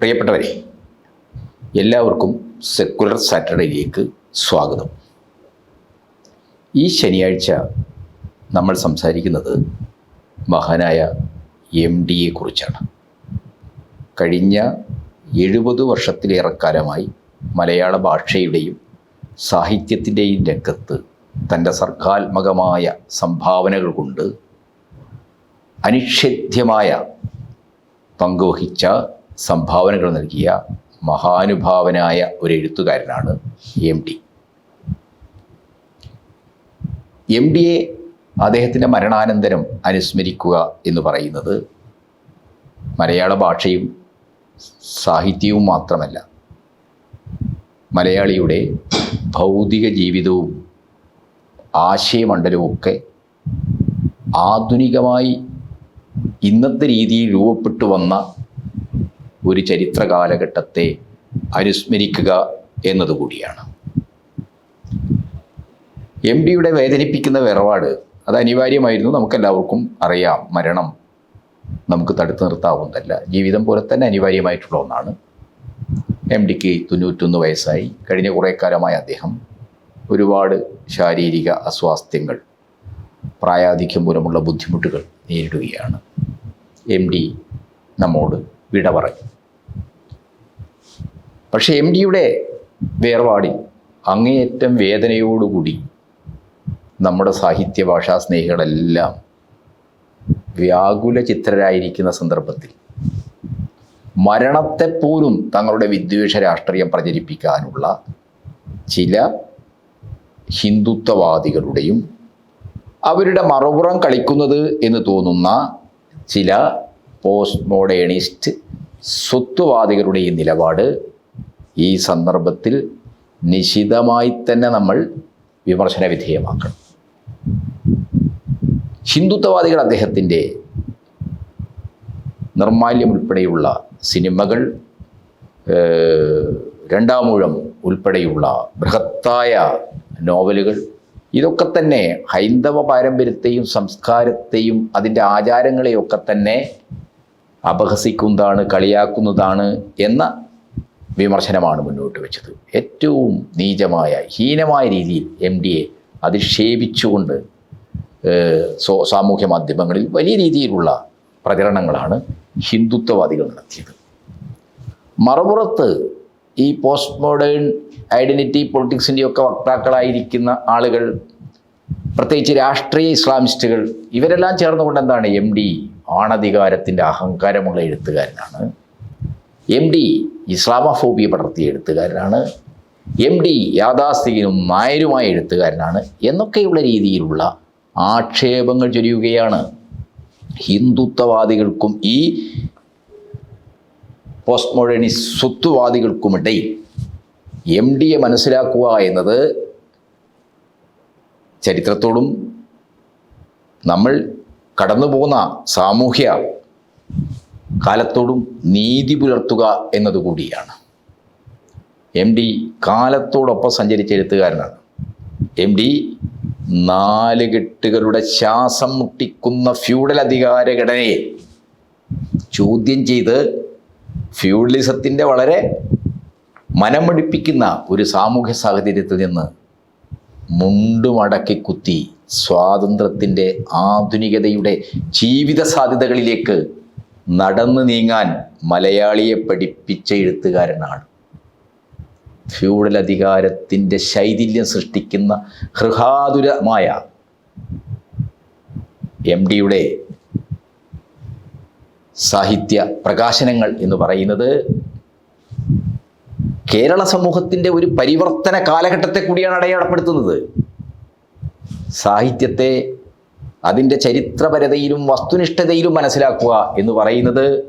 പ്രിയപ്പെട്ടവരെ എല്ലാവർക്കും സെക്കുലർ സാറ്റർഡേയിലേക്ക് സ്വാഗതം. ഈ ശനിയാഴ്ച നമ്മൾ സംസാരിക്കുന്നത് മഹാനായ എം ഡിയെ കുറിച്ചാണ്. കഴിഞ്ഞ എഴുപത് വർഷത്തിലേറെക്കാലമായി മലയാള ഭാഷയുടെയും സാഹിത്യത്തിന്റെയും രംഗത്ത് തന്റെ സർഗാത്മകമായ സംഭാവനകൾ കൊണ്ട് അനിഷേധ്യമായ പങ്കുവഹിച്ച സംഭാവനകൾ നൽകിയ മഹാനുഭാവനായ ഒരു എഴുത്തുകാരനാണ് എം ഡി. എം ഡിയെ അദ്ദേഹത്തിന്റെ മരണാനന്തരം അനുസ്മരിക്കുക എന്ന് പറയുന്നത് മലയാള ഭാഷയും സാഹിത്യവും മാത്രമല്ല മലയാളിയുടെ ഭൗതിക ജീവിതവും ആശയമണ്ഡലവും ഒക്കെ ആധുനികമായി ഇന്നത്തെ രീതിയിൽ രൂപപ്പെട്ടു വന്ന ഒരു ചരിത്ര കാലഘട്ടത്തെ അനുസ്മരിക്കുക എന്നതുകൂടിയാണ്. എം ഡിയുടെ വേദനിപ്പിക്കുന്ന വേർപാട് അത് അനിവാര്യമായിരുന്നു. നമുക്കെല്ലാവർക്കും അറിയാം. മരണം നമുക്ക് തടുത്തു നിർത്താവുന്നതല്ല. ജീവിതം പോലെ തന്നെ അനിവാര്യമായിട്ടുള്ള ഒന്നാണ്. എം ഡിക്ക് തൊണ്ണൂറ്റൊന്ന് വയസ്സായി. കഴിഞ്ഞ കുറേ കാലമായി അദ്ദേഹം ഒരുപാട് ശാരീരിക അസ്വാസ്ഥ്യങ്ങൾ പ്രായാധിക്യം മൂലമുള്ള ബുദ്ധിമുട്ടുകൾ നേരിടുകയാണ്. എം ഡി നമ്മോട് വിട പറയും. പക്ഷേ എം ഡിയുടെ വേർപാടിൽ അങ്ങേയറ്റം വേദനയോടുകൂടി നമ്മുടെ സാഹിത്യ ഭാഷാ സ്നേഹികളെല്ലാം വ്യാകുല ചിത്രരായിരിക്കുന്ന സന്ദർഭത്തിൽ മരണത്തെപ്പോലും തങ്ങളുടെ വിദ്വേഷ രാഷ്ട്രീയം പ്രചരിപ്പിക്കാനുള്ള ചില ഹിന്ദുത്വവാദികളുടെയും അവരുടെ മറുപുറം കളിക്കുന്നത് എന്ന് തോന്നുന്ന ചില പോസ്റ്റ് മോഡേണിസ്റ്റ് സ്വത്വവാദികളുടെയും നിലപാട് ഈ സന്ദർഭത്തിൽ നിശിതമായി തന്നെ നമ്മൾ വിമർശന വിധേയമാക്കണം. ഹിന്ദുത്വവാദികൾ അദ്ദേഹത്തിന്റെ നിർമാല്യം ഉൾപ്പെടെയുള്ള സിനിമകൾ രണ്ടാമൂഴം ഉൾപ്പെടെയുള്ള ബൃഹത്തായ നോവലുകൾ ഇതൊക്കെ തന്നെ ഹൈന്ദവ പാരമ്പര്യത്തെയും സംസ്കാരത്തെയും അതിന്റെ ആചാരങ്ങളെയൊക്കെ തന്നെ അപഹസിക്കുന്നതാണ് കളിയാക്കുന്നതാണ് എന്ന വിമർശനമാണ് മുന്നോട്ട് വെച്ചത്. ഏറ്റവും നീചമായ ഹീനമായ രീതിയിൽ എം എ അധിക്ഷേപിച്ചുകൊണ്ട് സാമൂഹ്യ മാധ്യമങ്ങളിൽ വലിയ രീതിയിലുള്ള പ്രചരണങ്ങളാണ് ഹിന്ദുത്വവാദികൾ നടത്തിയത്. മറുപുറത്ത് ഈ പോസ്റ്റ് മോഡേൺ ഐഡന്റിറ്റി പൊളിറ്റിക്സിന്റെയൊക്കെ വക്താക്കളായിരിക്കുന്ന ആളുകൾ പ്രത്യേകിച്ച് രാഷ്ട്രീയ ഇസ്ലാമിസ്റ്റുകൾ ഇവരെല്ലാം ചേർന്നുകൊണ്ട് എന്താണ് എം ഡി ആണധികാരത്തിന്റെ അഹങ്കാരമുള്ള എഴുത്തുകാരനാണ്. എം ഡി ഇസ്ലാമഫോബിയ പടർത്തിയ എഴുത്തുകാരനാണ്. എം ഡി യാഥാസ്ഥികനും നായരുമായ എഴുത്തുകാരനാണ് എന്നൊക്കെയുള്ള രീതിയിലുള്ള ആക്ഷേപങ്ങൾ ചൊരിയുകയാണ്. ഹിന്ദുത്വവാദികൾക്കും ഈ പോസ്റ്റ് മോഡേണിസ്റ്റ് സ്വത്വവാദികൾക്കുമിടയിൽ എം ഡിയെ മനസ്സിലാക്കുക എന്നത് ചരിത്രത്തോടും നമ്മൾ കടന്നു പോകുന്ന സാമൂഹ്യ കാലത്തോടും നീതി പുലർത്തുക എന്നതുകൂടിയാണ് എം ഡി കാലത്തോടൊപ്പം സഞ്ചരിച്ച എഴുത്തുകാരനാണ്. എം ഡി നാലുകെട്ടുകളുടെ ശ്വാസം മുട്ടിക്കുന്ന ഫ്യൂഡൽ അധികാര ഘടനയെ ചോദ്യം ചെയ്ത് ഫ്യൂഡലിസത്തിന്റെ വളരെ മനമടിപ്പിക്കുന്ന ഒരു സാമൂഹ്യ സാഹചര്യത്തിൽ നിന്ന് മുണ്ടുമടക്കി കുത്തി സ്വാതന്ത്ര്യത്തിന്റെ ആധുനികതയുടെ ജീവിത സാധ്യതകളിലേക്ക് നടന്നു നീങ്ങാൻ മലയാളിയെ പഠിപ്പിച്ച എഴുത്തുകാരനാണ്. ഫ്യൂഡൽ അധികാരത്തിന്റെ ശൈഥില്യം സൃഷ്ടിക്കുന്ന ഹൃഹാതുരമായ എം ഡിയുടെ സാഹിത്യ പ്രകാശനങ്ങൾ എന്ന് പറയുന്നത് കേരള സമൂഹത്തിന്റെ ഒരു പരിവർത്തന കാലഘട്ടത്തെ കൂടിയാണ് അടയാളപ്പെടുത്തുന്നത്. സാഹിത്യത്തെ അതിന്റെ ചരിത്രപരതയിലും വസ്തുനിഷ്ഠതയിലും മനസ്സിലാക്കുക എന്ന് പറയുന്നത്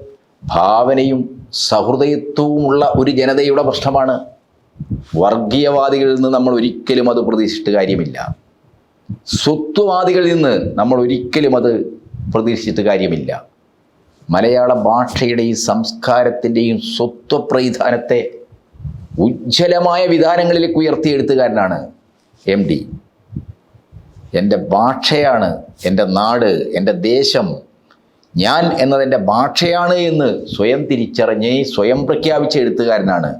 ഭാവനയും സഹൃദയത്വവുമുള്ള ഒരു ജനതയുടെ പ്രശ്നമാണ്. വർഗീയവാദികളിൽ നിന്ന് നമ്മൾ ഒരിക്കലും അത് പ്രതീക്ഷിച്ചിട്ട് കാര്യമില്ല. സ്വത്വവാദികളിൽ നിന്ന് നമ്മൾ ഒരിക്കലും അത് പ്രതീക്ഷിച്ചിട്ട് കാര്യമില്ല. മലയാള ഭാഷയുടെയും സംസ്കാരത്തിന്റെയും സ്വത്വപ്രൈധാനത്തെ ഉജ്ജ്വലമായ വിധാനങ്ങളിലേക്ക് ഉയർത്തിയെടുത്തുകാരനാണ് എം ഡി. എന്റെ ഭാഷയാണ് എന്റെ നാട് എന്റെ ദേശം. ഞാൻ എന്നതെന്റെ ഭാഷയാണ് എന്ന് സ്വയം തിരിച്ചറിഞ്ഞ് സ്വയം പ്രഖ്യാപിച്ച എഴുത്തുകാരനാണ്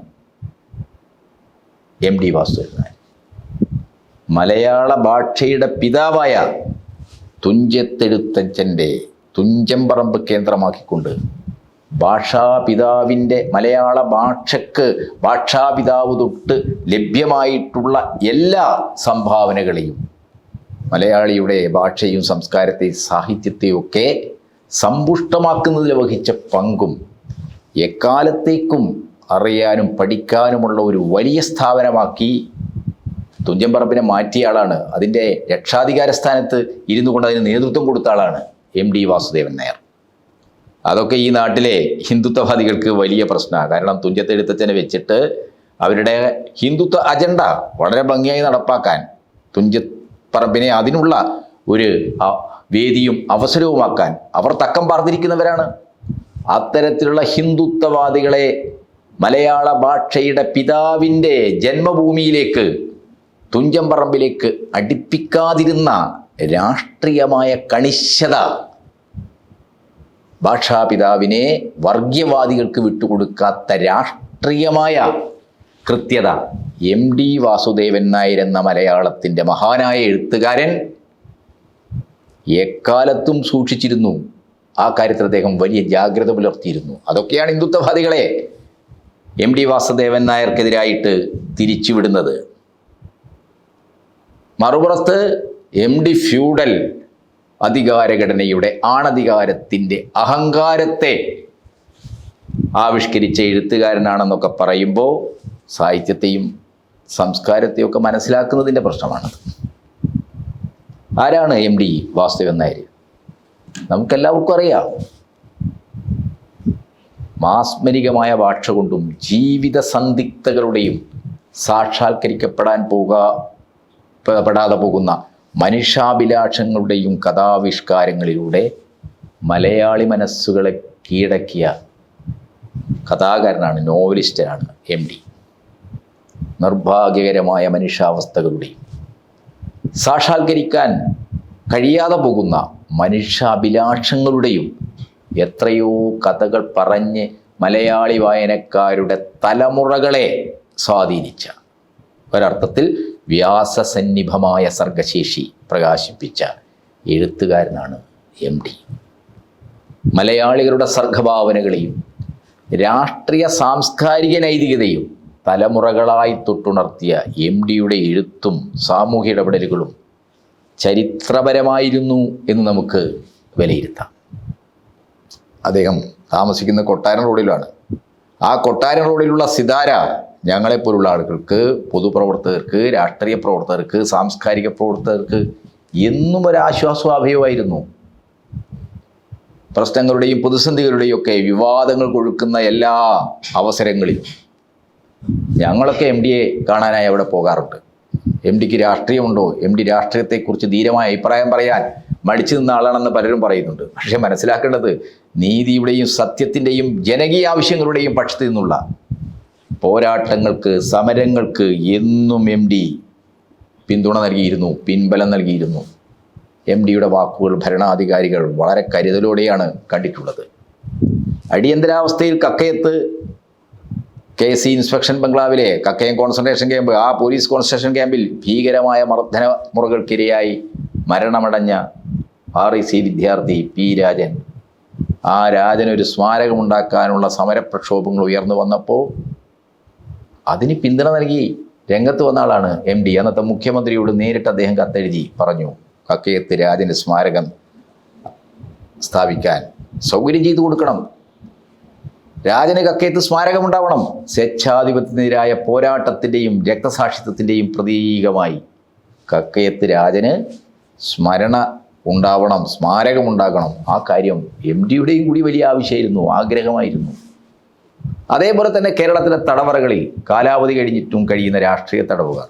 എം ഡി വാസുദേവൻ. മലയാള ഭാഷയുടെ പിതാവായ തുഞ്ചത്തെഴുത്തച്ഛന്റെ തുഞ്ചംപറമ്പ് കേന്ദ്രമാക്കിക്കൊണ്ട് ഭാഷാപിതാവിന്റെ മലയാള ഭാഷയ്ക്ക് ഭാഷാപിതാവ് തൊട്ട് ലഭ്യമായിട്ടുള്ള എല്ലാ സംഭാവനകളെയും മലയാളിയുടെ ഭാഷയും സംസ്കാരത്തെയും സാഹിത്യത്തെയും ഒക്കെ സമ്പുഷ്ടമാക്കുന്നതിൽ വഹിച്ച പങ്കും എക്കാലത്തേക്കും അറിയാനും പഠിക്കാനുമുള്ള ഒരു വലിയ സ്ഥാപനമാക്കി തുഞ്ചൻപറമ്പിനെ മാറ്റിയ ആളാണ്. അതിന്റെ രക്ഷാധികാര സ്ഥാനത്ത് ഇരുന്നു കൊണ്ട് അതിന് നേതൃത്വം കൊടുത്ത ആളാണ് എം ഡി വാസുദേവൻ നായർ. അതൊക്കെ ഈ നാട്ടിലെ ഹിന്ദുത്വവാദികൾക്ക് വലിയ പ്രശ്നമാണ്. കാരണം തുഞ്ചത്തെഴുത്തച്ഛനെ വെച്ചിട്ട് അവരുടെ ഹിന്ദുത്വ അജണ്ട വളരെ ഭംഗിയായി നടപ്പാക്കാൻ തുഞ്ചപ്പറമ്പിനെ അതിനുള്ള ഒരു വേദിയും അവസരവുമാക്കാൻ അവർ തക്കം പാർന്നിരിക്കുന്നവരാണ്. അത്തരത്തിലുള്ള ഹിന്ദുത്വവാദികളെ മലയാള ഭാഷയുടെ പിതാവിന്റെ ജന്മഭൂമിയിലേക്ക് തുഞ്ചംപറമ്പിലേക്ക് അടുപ്പിക്കാതിരുന്ന രാഷ്ട്രീയമായ കണിശത ഭാഷാപിതാവിനെ വർഗീയവാദികൾക്ക് വിട്ടുകൊടുക്കാത്ത രാഷ്ട്രീയമായ കൃത്യത. എം ഡി വാസുദേവൻ നായർ എന്ന മലയാളത്തിന്റെ മഹാനായ എഴുത്തുകാരൻ എക്കാലത്തും സൂക്ഷിച്ചിരുന്നു. ആ കാര്യത്തിൽ അദ്ദേഹം വലിയ ജാഗ്രത പുലർത്തിയിരുന്നു. അതൊക്കെയാണ് ഹിന്ദുത്വവാദികളെ എം ഡി വാസുദേവൻ നായർക്കെതിരായിട്ട് തിരിച്ചുവിടുന്നത്. മറുപുറത്ത് എം ഡി ഫ്യൂഡൽ അധികാരഘടനയുടെ ആണധികാരത്തിന്റെ അഹങ്കാരത്തെ ആവിഷ്കരിച്ച എഴുത്തുകാരനാണെന്നൊക്കെ പറയുമ്പോൾ സാഹിത്യത്തെയും സംസ്കാരത്തെയും ഒക്കെ മനസ്സിലാക്കുന്നതിന്റെ പ്രശ്നമാണത് ആരാണ് എം ഡി വാസുദേവൻ നായർ? നമുക്കെല്ലാവർക്കും അറിയാം. മാസ്മരികമായ ഭാഷ കൊണ്ടും ജീവിത സന്ദിഗ്ധകളുടെയും സാക്ഷാത്കരിക്കപ്പെടാൻ പോക പെടാതെ പോകുന്ന മനുഷ്യാഭിലാഷങ്ങളുടെയും കഥാവിഷ്കാരങ്ങളിലൂടെ മലയാളി മനസ്സുകളെ കീഴടക്കിയ കഥാകാരനാണ് നോവലിസ്റ്റനാണ് എം ഡി. നിർഭാഗ്യകരമായ മനുഷ്യാവസ്ഥകളുടെയും സാക്ഷാത്കരിക്കാൻ കഴിയാതെ പോകുന്ന മനുഷ്യാഭിലാഷങ്ങളുടെയും എത്രയോ കഥകൾ പറഞ്ഞ് മലയാളി വായനക്കാരുടെ തലമുറകളെ സ്വാധീനിച്ച. ഒരർത്ഥത്തിൽ വ്യാസസന്നിഭമായ സർഗശേഷി പ്രകാശിപ്പിച്ച എഴുത്തുകാരനാണ് എം ഡി. മലയാളികളുടെ സർഗഭാവനകളെയും രാഷ്ട്രീയ സാംസ്കാരിക നൈതികതയും തലമുറകളായി തൊട്ടുണർത്തിയ എം ഡിയുടെ എഴുത്തും സാമൂഹ്യ ഇടപെടലുകളും ചരിത്രപരമായിരുന്നു എന്ന് നമുക്ക് വിലയിരുത്താം. അദ്ദേഹം താമസിക്കുന്ന കൊട്ടാരം റോഡിലാണ്. ആ കൊട്ടാരം റോഡിലുള്ള സിതാര ഞങ്ങളെപ്പോലുള്ള ആളുകൾക്ക് പൊതുപ്രവർത്തകർക്ക് രാഷ്ട്രീയ പ്രവർത്തകർക്ക് സാംസ്കാരിക പ്രവർത്തകർക്ക് എന്നും ഒരു ആശ്വാസവാഭയമായിരുന്നു പ്രശ്നങ്ങളുടെയും പ്രതിസന്ധികളുടെയും ഒക്കെ വിവാദങ്ങൾ കൊഴുക്കുന്ന എല്ലാ അവസരങ്ങളിലും ഞങ്ങളൊക്കെ എം ഡിയെ കാണാനായി അവിടെ പോകാറുണ്ട്. എം ഡിക്ക് രാഷ്ട്രീയമുണ്ടോ? എം ഡി രാഷ്ട്രീയത്തെക്കുറിച്ച് ധീരമായ അഭിപ്രായം പറയാൻ മടിച്ചു നിന്ന ആളാണെന്ന് പലരും പറയുന്നുണ്ട്. പക്ഷെ മനസ്സിലാക്കേണ്ടത് നീതിയുടെയും സത്യത്തിന്റെയും ജനകീയ ആവശ്യങ്ങളുടെയും പക്ഷത്തു നിന്നുള്ള പോരാട്ടങ്ങൾക്ക് സമരങ്ങൾക്ക് എന്നും എം ഡി പിന്തുണ നൽകിയിരുന്നു പിൻബലം നൽകിയിരുന്നു. എം ഡിയുടെ വാക്കുകൾ ഭരണാധികാരികൾ വളരെ കരുതലോടെയാണ് കണ്ടിട്ടുള്ളത്. അടിയന്തരാവസ്ഥയിൽ കക്കയത്ത് കെ സി ഇൻസ്പെക്ഷൻ ബംഗ്ലാവിലെ കക്കയം കോൺസെൻട്രേഷൻ ക്യാമ്പ് ആ പോലീസ് കോൺസെൻട്രേഷൻ ക്യാമ്പിൽ ഭീകരമായ മർദ്ദന മുറകൾക്കിരയായി മരണമടഞ്ഞ ആർ ഇ സി വിദ്യാർത്ഥി പി രാജൻ. ആ രാജൻ ഒരു സ്മാരകമുണ്ടാക്കാനുള്ള സമരപ്രക്ഷോഭങ്ങൾ ഉയർന്നു വന്നപ്പോൾ അതിന് പിന്തുണ നൽകി രംഗത്ത് വന്ന ആളാണ് എം ഡി. അന്നത്തെ മുഖ്യമന്ത്രിയോട് നേരിട്ട് അദ്ദേഹം കത്തെഴുതി പറഞ്ഞു കക്കയത്ത് രാജന്റെ സ്മാരകം സ്ഥാപിക്കാൻ സൗകര്യം ചെയ്തു കൊടുക്കണം. രാജന് കക്കയത്ത് സ്മാരകമുണ്ടാവണം. സ്വേച്ഛാധിപത്യത്തിനെതിരായ പോരാട്ടത്തിന്റെയും രക്തസാക്ഷിത്വത്തിന്റെയും പ്രതീകമായി. കക്കയത്ത് രാജന് സ്മരണ ഉണ്ടാവണം സ്മാരകമുണ്ടാക്കണം ആ കാര്യം എം ഡിയുടെയും കൂടി വലിയ ആവശ്യമായിരുന്നു ആഗ്രഹമായിരുന്നു. അതേപോലെ തന്നെ കേരളത്തിലെ തടവറകളിൽ കാലാവധി കഴിഞ്ഞിട്ടും കഴിയുന്ന രാഷ്ട്രീയ തടവുകാർ.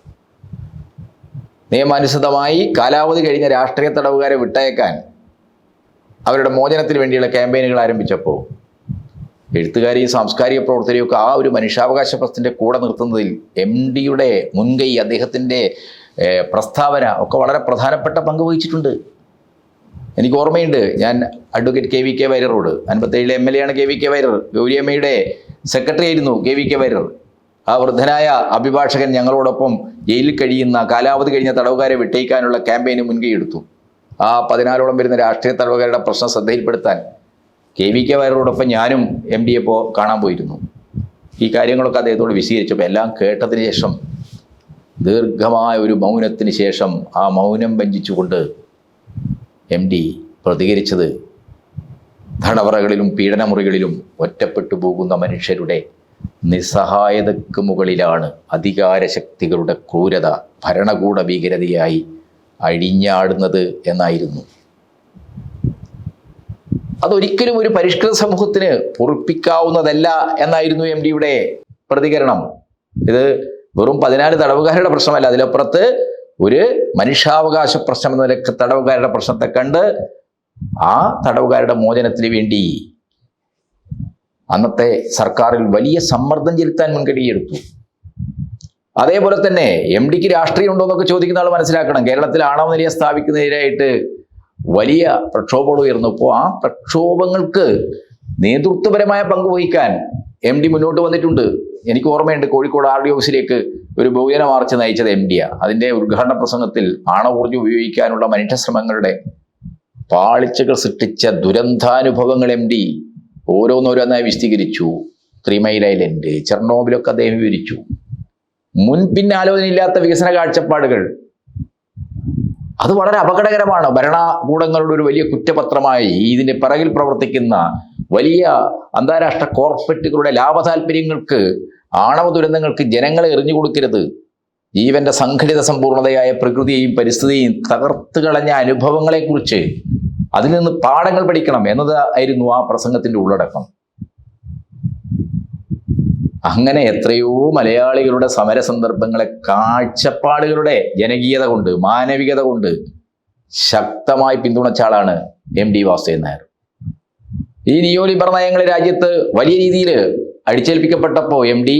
നിയമാനുസൃതമായി കാലാവധി കഴിഞ്ഞ രാഷ്ട്രീയ തടവുകാരെ വിട്ടയക്കാൻ അവരുടെ മോചനത്തിന് വേണ്ടിയുള്ള ക്യാമ്പയിനുകൾ ആരംഭിച്ചപ്പോൾ എഴുത്തുകാരെയും സാംസ്കാരിക പ്രവർത്തകരെയും ഒക്കെ ആ ഒരു മനുഷ്യാവകാശ പ്രശ്നത്തിന്റെ കൂടെ നിർത്തുന്നതിൽ എം ഡിയുടെ മുൻകൈ അദ്ദേഹത്തിന്റെ പ്രസ്താവന ഒക്കെ വളരെ പ്രധാനപ്പെട്ട പങ്ക് വഹിച്ചിട്ടുണ്ട്. എനിക്ക് ഓർമ്മയുണ്ട് ഞാൻ അഡ്വക്കേറ്റ് കെ വി കെ വൈരറോട് അൻപത്തേഴിലെ എം എൽ എ ആണ് കെ വി കെ വൈരർ ഗൗരിയമ്മയുടെ സെക്രട്ടറി ആയിരുന്നു കെ വി കെ വൈരർ. ആ വൃദ്ധനായ അഭിഭാഷകൻ ഞങ്ങളോടൊപ്പം ജയിലിൽ കഴിയുന്ന കാലാവധി കഴിഞ്ഞ തടവുകാരെ വിട്ടയിക്കാനുള്ള ക്യാമ്പയിന് മുൻകൈ എടുത്തു. ആ പതിനാലോളം വരുന്ന രാഷ്ട്രീയ തടവുകാരുടെ പ്രശ്നം ശ്രദ്ധയിൽപ്പെടുത്താൻ കെ വി കെ വയറോടൊപ്പം ഞാനും എം ഡി എപ്പോൾ കാണാൻ പോയിരുന്നു. ഈ കാര്യങ്ങളൊക്കെ അദ്ദേഹത്തോട് വിശീകരിച്ചപ്പോൾ എല്ലാം കേട്ടതിന് ശേഷം ദീർഘമായ ഒരു മൗനത്തിന് ശേഷം ആ മൗനം വഞ്ചിച്ചുകൊണ്ട് എം ഡി പ്രതികരിച്ചത് തടവറകളിലും പീഡനമുറികളിലും ഒറ്റപ്പെട്ടു പോകുന്ന മനുഷ്യരുടെ നിസ്സഹായതയ്ക്ക് മുകളിലാണ് അധികാരശക്തികളുടെ ക്രൂരത ഭരണകൂട ഭീകരതയായി അഴിഞ്ഞാടുന്നത് എന്നായിരുന്നു. അതൊരിക്കലും ഒരു പരിഷ്കൃത സമൂഹത്തിന് പൊറുപ്പിക്കാവുന്നതല്ല എന്നായിരുന്നു എം ഡിയുടെ പ്രതികരണം. ഇത് വെറും പതിനാല് തടവുകാരുടെ പ്രശ്നമല്ല. അതിലപ്പുറത്ത് ഒരു മനുഷ്യാവകാശ പ്രശ്നം എന്ന നിലയ്ക്ക് തടവുകാരുടെ പ്രശ്നത്തെ കണ്ട് ആ തടവുകാരുടെ മോചനത്തിന് വേണ്ടി അന്നത്തെ സർക്കാരിൽ വലിയ സമ്മർദ്ദം ചെലുത്താൻ മുൻകൈയെടുത്തു അതേപോലെ തന്നെ എം ഡിക്ക് രാഷ്ട്രീയം ഉണ്ടോ എന്നൊക്കെ ചോദിക്കുന്ന ആൾ മനസ്സിലാക്കണം. കേരളത്തിൽ ആണവ നിലയെ സ്ഥാപിക്കുന്നതിനായിട്ട് വലിയ പ്രക്ഷോഭങ്ങൾ ഉയർന്നപ്പോൾ ആ പ്രക്ഷോഭങ്ങൾക്ക് നേതൃത്വപരമായ പങ്ക് വഹിക്കാൻ എം ഡി മുന്നോട്ട് വന്നിട്ടുണ്ട്. എനിക്ക് ഓർമ്മയുണ്ട് കോഴിക്കോട് ആർ ഡി ഓഫീസിലേക്ക് ഒരു ബഹുജന മാർച്ച് നയിച്ചത് എം ഡിയാണ് അതിന്റെ ഉദ്ഘാടന പ്രസംഗത്തിൽ ആണവോർജം ഉപയോഗിക്കാനുള്ള മനുഷ്യശ്രമങ്ങളുടെ പാളിച്ചകൾ സൃഷ്ടിച്ച ദുരന്താനുഭവങ്ങൾ എം ഡി ഓരോന്നോരോന്നായി വിശദീകരിച്ചു. ത്രിമൈൽ ഐലൻഡ് ചെർണോബിലൊക്കെ അദ്ദേഹം വിവരിച്ചു. മുൻപിന്നാലോചനയില്ലാത്ത വികസന കാഴ്ചപ്പാടുകൾ അത് വളരെ അപകടകരമാണ്. ഭരണകൂടങ്ങളുടെ ഒരു വലിയ കുറ്റപത്രമായി ഇതിന്റെ പിറകിൽ പ്രവർത്തിക്കുന്ന വലിയ അന്താരാഷ്ട്ര കോർപ്പറേറ്റുകളുടെ ലാഭതാൽപര്യങ്ങൾക്ക് ആണവ ദുരന്തങ്ങൾക്ക് ജനങ്ങളെ എറിഞ്ഞു കൊടുക്കരുത്. ജീവന്റെ സംഘടിത സമ്പൂർണതയായ പ്രകൃതിയെയും പരിസ്ഥിതിയെയും തകർത്ത് കളഞ്ഞ അനുഭവങ്ങളെക്കുറിച്ച് അതിൽ നിന്ന് പാഠങ്ങൾ പഠിക്കണം എന്നതായിരുന്നു ആ പ്രസംഗത്തിന്റെ ഉള്ളടക്കം. അങ്ങനെ എത്രയോ മലയാളികളുടെ സമര സന്ദർഭങ്ങളെ കാഴ്ചപ്പാടുകളുടെ ജനകീയത കൊണ്ട് മാനവികത കൊണ്ട് ശക്തമായി പിന്തുണച്ച ആളാണ് എം ഡി വാസുദേവൻ നായർ. ഈ നിയോലിബർ നയങ്ങൾ രാജ്യത്ത് വലിയ രീതിയിൽ അടിച്ചേൽപ്പിക്കപ്പെട്ടപ്പോൾ എം ഡി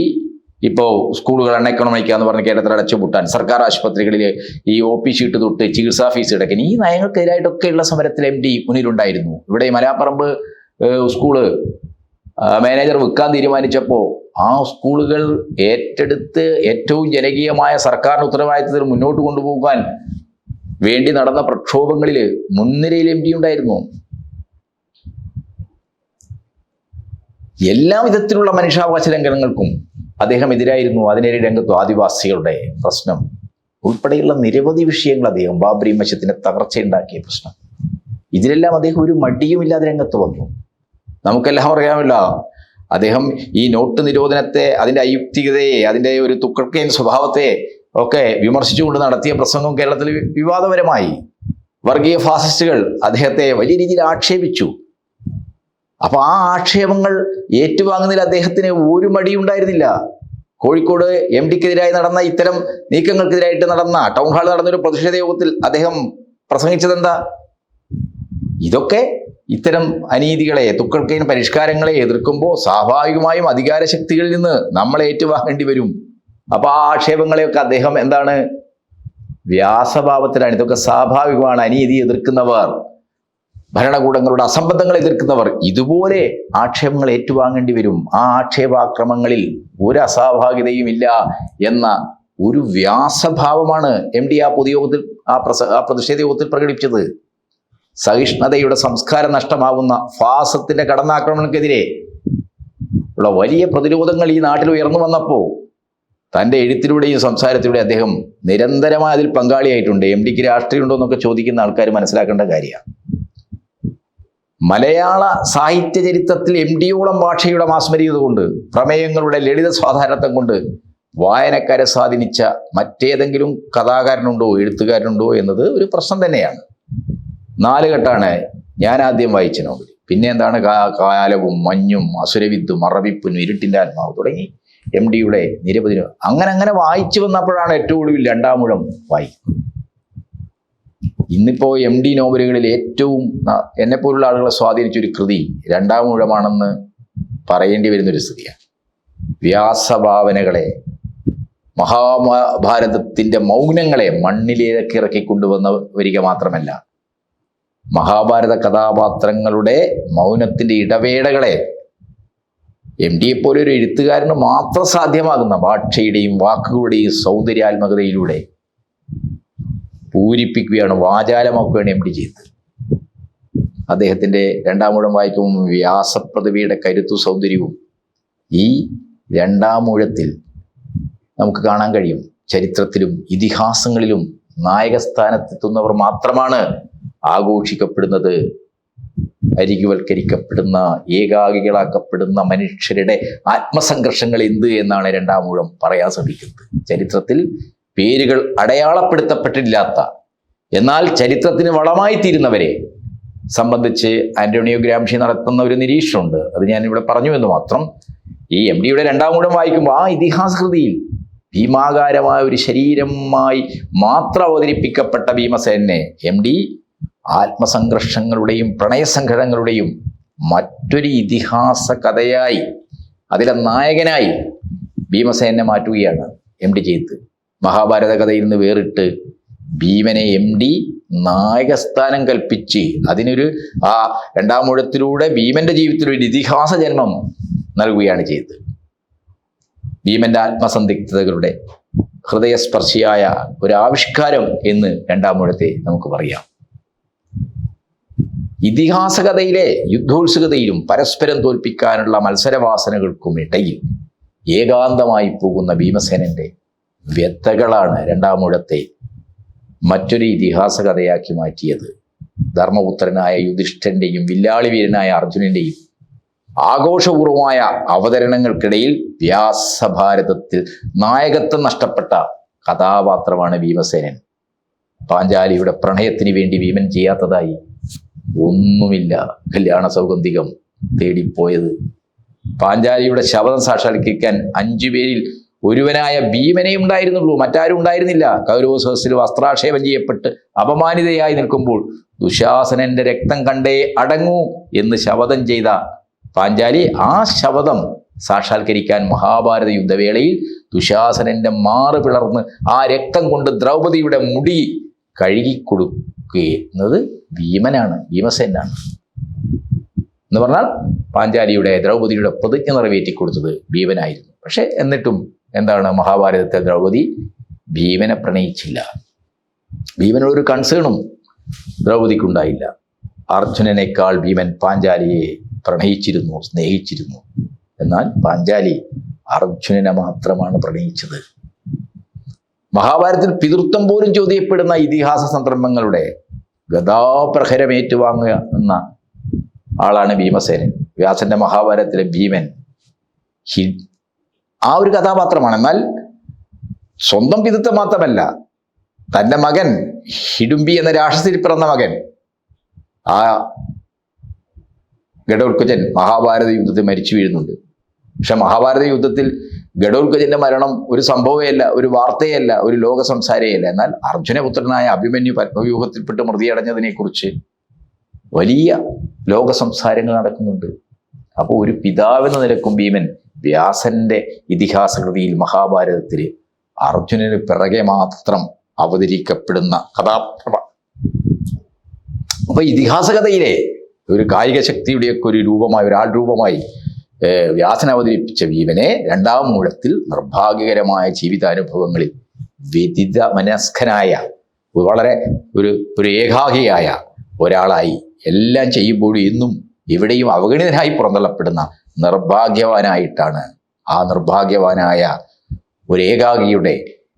ഇപ്പോൾ സ്കൂളുകൾ അൺഎക്കണോമിക്ക എന്ന് പറഞ്ഞ് കേരളത്തിൽ അടച്ചുപൂട്ടാൻ സർക്കാർ ആശുപത്രികളിൽ ഈ ഒ പി ഷീട്ട് തൊട്ട് ചികിത്സാ ഫീസ് അടക്കാൻ ഈ നയങ്ങൾക്കെതിരായിട്ടൊക്കെയുള്ള സമരത്തിൽ എം ഡി മുന്നിലുണ്ടായിരുന്നു. ഇവിടെ മലാപ്പറമ്പ് സ്കൂൾ മാനേജർ വിൽക്കാൻ തീരുമാനിച്ചപ്പോൾ ആ സ്കൂളുകൾ ഏറ്റെടുത്ത് ഏറ്റവും ജനകീയമായ സർക്കാരിന് ഉത്തരവാദിത്തത്തിൽ മുന്നോട്ട് കൊണ്ടുപോകാൻ വേണ്ടി നടന്ന പ്രക്ഷോഭങ്ങളിൽ മുൻനിരയിൽ എം ഉണ്ടായിരുന്നു. എല്ലാ വിധത്തിലുള്ള മനുഷ്യാവകാശ ലംഘനങ്ങൾക്കും അദ്ദേഹം എതിരായിരുന്നു. അതിനെതിരെ രംഗത്തു ആദിവാസികളുടെ പ്രശ്നം. ഉൾപ്പെടെയുള്ള നിരവധി വിഷയങ്ങൾ അദ്ദേഹം ബാബരി മസ്ജിദിനെ തകർച്ചയുണ്ടാക്കിയ പ്രശ്നം. ഇതിലെല്ലാം അദ്ദേഹം ഒരു മടിയുമില്ലാതെ രംഗത്ത് വന്നു. നമുക്കെല്ലാം അറിയാമല്ലോ അദ്ദേഹം ഈ നോട്ട് നിരോധനത്തെ അതിന്റെ അയുക്തികതയെ അതിന്റെ ഒരു തുക്കർക്കയും സ്വഭാവത്തെ ഒക്കെ വിമർശിച്ചുകൊണ്ട് നടത്തിയ പ്രസംഗം കേരളത്തിൽ വിവാദപരമായി. വർഗീയ ഫാസിസ്റ്റുകൾ അദ്ദേഹത്തെ വലിയ രീതിയിൽ ആക്ഷേപിച്ചു. അപ്പൊ ആ ആക്ഷേപങ്ങൾ ഏറ്റുവാങ്ങുന്നതിൽ അദ്ദേഹത്തിന് ഒരു മടിയുണ്ടായിരുന്നില്ല കോഴിക്കോട് എം ഡിക്കെതിരായി നടന്ന ഇത്തരം നീക്കങ്ങൾക്കെതിരായിട്ട് നടന്ന ടൗൺ ഹാളിൽ നടന്നൊരു പ്രതിഷേധ യോഗത്തിൽ അദ്ദേഹം പ്രസംഗിച്ചതെന്താ? ഇതൊക്കെ ഇത്തരം അനീതികളെ തുക്കൾക്കൈൻ പരിഷ്കാരങ്ങളെ എതിർക്കുമ്പോൾ സ്വാഭാവികമായും അധികാരശക്തികളിൽ നിന്ന് നമ്മൾ ഏറ്റുവാങ്ങേണ്ടി വരും. അപ്പൊ ആ ആക്ഷേപങ്ങളെയൊക്കെ അദ്ദേഹം എന്താണ്? വ്യാസഭാവത്തിലാണ്. ഇതൊക്കെ സ്വാഭാവികമാണ്. അനീതി എതിർക്കുന്നവർ ഭരണകൂടങ്ങളുടെ അസംബന്ധങ്ങൾ എതിർക്കുന്നവർ ഇതുപോലെ ആക്ഷേപങ്ങൾ ഏറ്റുവാങ്ങേണ്ടി വരും. ആ ആക്ഷേപാക്രമങ്ങളിൽ ഒരു അസ്വാഭാവികതയും ഇല്ല എന്ന ഒരു വ്യാസഭാവമാണ് എം ഡി ആ പൊതുയോഗത്തിൽ ആ പ്രസ ആ പ്രതിഷേധ യോഗത്തിൽ പ്രകടിപ്പിച്ചത്. സഹിഷ്ണുതയുടെ സംസ്കാരം നഷ്ടമാവുന്ന ഫാസത്തിന്റെ കടന്നാക്രമണങ്ങൾക്കെതിരെ ഉള്ള വലിയ പ്രതിരോധങ്ങൾ ഈ നാട്ടിൽ ഉയർന്നു വന്നപ്പോൾ തന്റെ എഴുത്തിലൂടെയും സംസാരത്തിലൂടെയും അദ്ദേഹം നിരന്തരമായി അതിൽ പങ്കാളിയായിട്ടുണ്ട്. എം ഡിക്ക് രാഷ്ട്രീയം ഉണ്ടോ എന്നൊക്കെ ചോദിക്കുന്ന ആൾക്കാർ മനസ്സിലാക്കേണ്ട കാര്യമാണ്. മലയാള സാഹിത്യ ചരിത്രത്തിൽ എം ഡിയോളം ഭാഷയുടെ മാസ്മരീയത കൊണ്ട് പ്രമേയങ്ങളുടെ ലളിത സ്വാധാരണത്വം കൊണ്ട് വായനക്കാരെ സ്വാധീനിച്ച മറ്റേതെങ്കിലും കഥാകാരനുണ്ടോ എഴുത്തുകാരനുണ്ടോ എന്നത് ഒരു പ്രശ്നം തന്നെയാണ്. നാല് ഘട്ടമാണ് ഞാൻ ആദ്യം വായിച്ച നോവൽ. പിന്നെ എന്താണ് കാലവും മഞ്ഞും അസുരവിദ്ദും അറബിപ്പും ഇരുട്ടിന്റെ ആത്മാവ് തുടങ്ങി എം ഡിയുടെ നിരവധി അങ്ങനെ അങ്ങനെ വായിച്ചു വന്നപ്പോഴാണ് ഏറ്റവും ഒടുവിൽ രണ്ടാം വായിക്കുന്നത് ഇന്നിപ്പോ എം ഡി നോവലുകളിൽ ഏറ്റവും എന്നെ പോലുള്ള ആളുകളെ സ്വാധീനിച്ച ഒരു കൃതി രണ്ടാം ഊഴമാണെന്ന് പറയേണ്ടി വരുന്നൊരു സ്ഥിതിയാണ്. വ്യാസഭാവനകളെ മഹാഭാരതത്തിന്റെ മൗനങ്ങളെ മണ്ണിലേക്ക് ഇറക്കി കൊണ്ടുവന്ന വരിക മാത്രമല്ല മഹാഭാരത കഥാപാത്രങ്ങളുടെ മൗനത്തിന്റെ ഇടവേളകളെ എം ഡിയെ പോലെ ഒരു എഴുത്തുകാരന് മാത്രം സാധ്യമാകുന്ന ഭാഷയുടെയും വാക്കുകളുടെയും സൗന്ദര്യാത്മകതയിലൂടെ പൂരിപ്പിക്കുകയാണ് വാചാലമാക്കുകയാണ് എം ഡി ചെയ്തത് അദ്ദേഹത്തിന്റെ രണ്ടാമൂഴം വായിക്കും വ്യാസപ്രതിഭയുടെ കരുത്തു സൗന്ദര്യവും ഈ രണ്ടാമൂഴത്തിൽ നമുക്ക് കാണാൻ കഴിയും. ചരിത്രത്തിലും ഇതിഹാസങ്ങളിലും നായകസ്ഥാനത്തെത്തുന്നവർ മാത്രമാണ് ആഘോഷിക്കപ്പെടുന്നത് അരികുവൽക്കരിക്കപ്പെടുന്ന ഏകാഗികളാക്കപ്പെടുന്ന മനുഷ്യരുടെ ആത്മസംഘർഷങ്ങൾ എന്ത് എന്നാണ് രണ്ടാം ഊഴം പറയാൻ ശ്രമിക്കുന്നത്. ചരിത്രത്തിൽ പേരുകൾ അടയാളപ്പെടുത്തപ്പെട്ടില്ലാത്ത എന്നാൽ ചരിത്രത്തിന് വളമായി തീരുന്നവരെ സംബന്ധിച്ച് ആന്റോണിയോ ഗ്രാംഷി നടത്തുന്ന ഒരു നിരീക്ഷണമുണ്ട്. അത് ഞാൻ ഇവിടെ പറഞ്ഞു എന്ന് മാത്രം ഈ എം ഡിയുടെ രണ്ടാം വായിക്കുമ്പോൾ ആ ഇതിഹാസകൃതിയിൽ ഭീമാകാരമായ ഒരു ശരീരമായി മാത്രം അവതരിപ്പിക്കപ്പെട്ട ഭീമസേനെ എം ഡി ആത്മസംഘർഷങ്ങളുടെയും പ്രണയസംഘടങ്ങളുടെയും മറ്റൊരു ഇതിഹാസ കഥയായി അതിലെ നായകനായി ഭീമസേനെ മാറ്റുകയാണ് എം ഡി ചെയ്ത് മഹാഭാരത കഥയിൽ നിന്ന് വേറിട്ട് ഭീമനെ എം ഡി നായകസ്ഥാനം കൽപ്പിച്ച് അതിനൊരു ആ രണ്ടാം മുഴത്തിലൂടെ ഭീമന്റെ ജീവിതത്തിൽ ഒരു ഇതിഹാസ ജന്മം നൽകുകയാണ് ചെയ്തത് ഭീമന്റെ ആത്മസന്ദിഗ്ധതകളുടെ ഹൃദയസ്പർശിയായ ഒരു ആവിഷ്കാരം എന്ന് രണ്ടാം മുഴത്തെ നമുക്ക് പറയാം. ഇതിഹാസ കഥയിലെ യുദ്ധോത്സുകതയിലും പരസ്പരം തോൽപ്പിക്കാനുള്ള മത്സരവാസനകൾക്കും ഇടയിൽ ഏകാന്തമായി പോകുന്ന ഭീമസേനന്റെ വ്യത്തകളാണ് രണ്ടാമൂഴത്തെ മറ്റൊരു ഇതിഹാസകഥയാക്കി മാറ്റിയത്. ധർമ്മപുത്രനായ യുധിഷ്ഠന്റെയും വില്ലാളി വീരനായ അർജുനന്റെയും ആഘോഷപൂർവമായ അവതരണങ്ങൾക്കിടയിൽ വ്യാസഭാരതത്തിൽ നായകത്വം നഷ്ടപ്പെട്ട കഥാപാത്രമാണ് ഭീമസേനൻ. പാഞ്ചാലിയുടെ പ്രണയത്തിന് വേണ്ടി ഭീമൻ ചെയ്യാത്തതായി ഒന്നുമില്ല. കല്യാണ സൗഗന്ധികം തേടിപ്പോയത്. പാഞ്ചാലിയുടെ ശബദം സാക്ഷാത്കരിക്കാൻ അഞ്ചു പേരിൽ ഒരുവനായ ഭീമനെ ഉണ്ടായിരുന്നുള്ളൂ. മറ്റാരും ഉണ്ടായിരുന്നില്ല. കൗരവ സഹസിൽ വസ്ത്രാക്ഷേപം ചെയ്യപ്പെട്ട് അപമാനിതയായി നിൽക്കുമ്പോൾ ദുശാസനന്റെ രക്തം കണ്ടേ അടങ്ങൂ എന്ന് ശപഥം ചെയ്ത പാഞ്ചാലി ആ ശപഥം സാക്ഷാത്കരിക്കാൻ മഹാഭാരത യുദ്ധവേളയിൽ ദുശാസനന്റെ മാറ് പിളർന്ന് ആ രക്തം കൊണ്ട് ദ്രൗപദിയുടെ മുടി കഴുകിക്കൊടുക്കുന്നത് ഭീമനാണ് ഭീമസേനാണ്. എന്ന് പറഞ്ഞാൽ പാഞ്ചാലിയുടെ ദ്രൗപതിയുടെ പ്രതിജ്ഞ നിറവേറ്റി കൊടുത്തത് ഭീമനായിരുന്നു. പക്ഷെ എന്നിട്ടും എന്താണ് മഹാഭാരതത്തെ ദ്രൗപതി ഭീമനെ പ്രണയിച്ചില്ല. ഭീമനോടൊരു കൺസേണും ദ്രൗപതിക്കുണ്ടായില്ല. അർജുനനേക്കാൾ ഭീമൻ പാഞ്ചാലിയെ പ്രണയിച്ചിരുന്നു സ്നേഹിച്ചിരുന്നു. എന്നാൽ പാഞ്ചാലി അർജുനനെ മാത്രമാണ് പ്രണയിച്ചത്. മഹാഭാരതത്തിൽ പിതൃത്വം പോലും ചോദ്യപ്പെടുന്ന ഇതിഹാസ സന്ദർഭങ്ങളുടെ ഗതാപ്രഹരം ഏറ്റുവാങ്ങുക എന്ന ആളാണ് ഭീമസേനൻ. വ്യാസന്റെ മഹാഭാരതത്തിലെ ഭീമൻ ഹി ആ ഒരു കഥാപാത്രമാണ്. എന്നാൽ സ്വന്തം പിതൃത്വം മാത്രമല്ല തന്റെ മകൻ ഹിഡുംബി എന്ന രാക്ഷസിൽ പിറന്ന മകൻ ആ ഗഡോൽക്കുജൻ മഹാഭാരത യുദ്ധത്തിൽ മരിച്ചു വീഴുന്നുണ്ട്. പക്ഷെ മഹാഭാരത യുദ്ധത്തിൽ ഗഡോൽക്കുജന്റെ മരണം ഒരു സംഭവമല്ല ഒരു വാർത്തയല്ല ഒരു ലോക സംസാരയല്ല. എന്നാൽ അർജുനപുത്രനായ അഭിമന്യു പത്മവ്യൂഹത്തിൽപ്പെട്ട് മൃതിയടഞ്ഞതിനെ കുറിച്ച് വലിയ ലോക സംസാരങ്ങൾ നടക്കുന്നുണ്ട്. അപ്പോൾ ഒരു പിതാവെന്ന നിലക്കും ഭീമൻ വ്യാസന്റെ ഇതിഹാസകൃതിയിൽ മഹാഭാരതത്തിൽ അർജുനന് പിറകെ മാത്രം അവതരിക്കപ്പെടുന്ന കഥാപാത്രമാണ് അപ്പൊ ഇതിഹാസ കഥയിലെ ഒരു കായിക ശക്തിയുടെയൊക്കെ ഒരു രൂപമായി ഒരാൾ രൂപമായി വ്യാസൻ അവതരിപ്പിച്ച ഭീമനെ രണ്ടാം മൂഴത്തിൽ നിർഭാഗ്യകരമായ ജീവിതാനുഭവങ്ങളിൽ വ്യതിത മനസ്കനായ വളരെ ഒരു ഒരു ഏകാഗിയായ ഒരാളായി എല്ലാം ചെയ്യുമ്പോഴും ഇന്നും എവിടെയും അവഗണിതനായി പുറന്തള്ളപ്പെടുന്ന നിർഭാഗ്യവാനായിട്ടാണ് ആ നിർഭാഗ്യവാനായ ഒരു ഏകാഗിയുടെ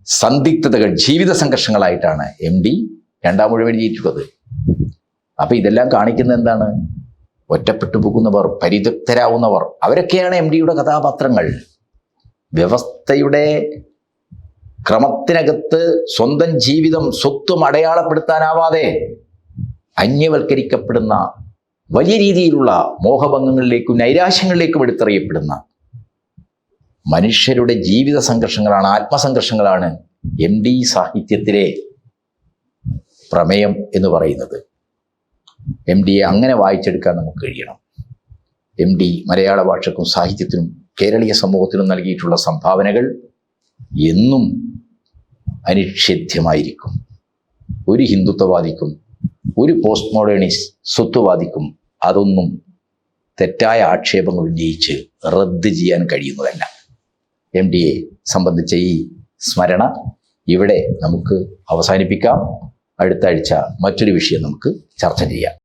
സന്ദിഗ്ധതകൾ ജീവിത സംഘർഷങ്ങളായിട്ടാണ് എം ഡി രണ്ടാം മുഴുവൻ ജീവിച്ചിട്ടുള്ളത് അപ്പൊ ഇതെല്ലാം കാണിക്കുന്നത് എന്താണ്? ഒറ്റപ്പെട്ടു പോകുന്നവർ പരിതൃപ്തരാവുന്നവർ അവരൊക്കെയാണ് എം ഡിയുടെ കഥാപാത്രങ്ങൾ. വ്യവസ്ഥയുടെ ക്രമത്തിനകത്ത് സ്വന്തം ജീവിതം സ്വത്തും അടയാളപ്പെടുത്താനാവാതെ അന്യവൽക്കരിക്കപ്പെടുന്ന വലിയ രീതിയിലുള്ള മോഹഭംഗങ്ങളിലേക്കും നൈരാശ്യങ്ങളിലേക്കും എടുത്തെറിയപ്പെടുന്ന മനുഷ്യരുടെ ജീവിത സംഘർഷങ്ങളാണ് ആത്മസംഘർഷങ്ങളാണ് എം ഡി സാഹിത്യത്തിലെ പ്രമേയം എന്ന് പറയുന്നത്. എം ഡിയെ അങ്ങനെ വായിച്ചെടുക്കാൻ നമുക്ക് കഴിയണം. എം ഡി മലയാള ഭാഷക്കും സാഹിത്യത്തിനും കേരളീയ സമൂഹത്തിനും നൽകിയിട്ടുള്ള സംഭാവനകൾ എന്നും അനിഷേധ്യമായിരിക്കും. ഒരു ഹിന്ദുത്വവാദിക്കും ഒരു പോസ്റ്റ് മോഡേണിസ്റ്റ് സ്വത്വവാദിക്കും അതൊന്നും തെറ്റായ ആക്ഷേപങ്ങൾ ഉന്നയിച്ച് റദ്ദ് ചെയ്യാൻ കഴിയുന്നതല്ല. എം ഡി എ സംബന്ധിച്ച ഈ സ്മരണ ഇവിടെ നമുക്ക് അവസാനിപ്പിക്കാം. അടുത്ത ആഴ്ച മറ്റൊരു വിഷയം നമുക്ക് ചർച്ച ചെയ്യാം.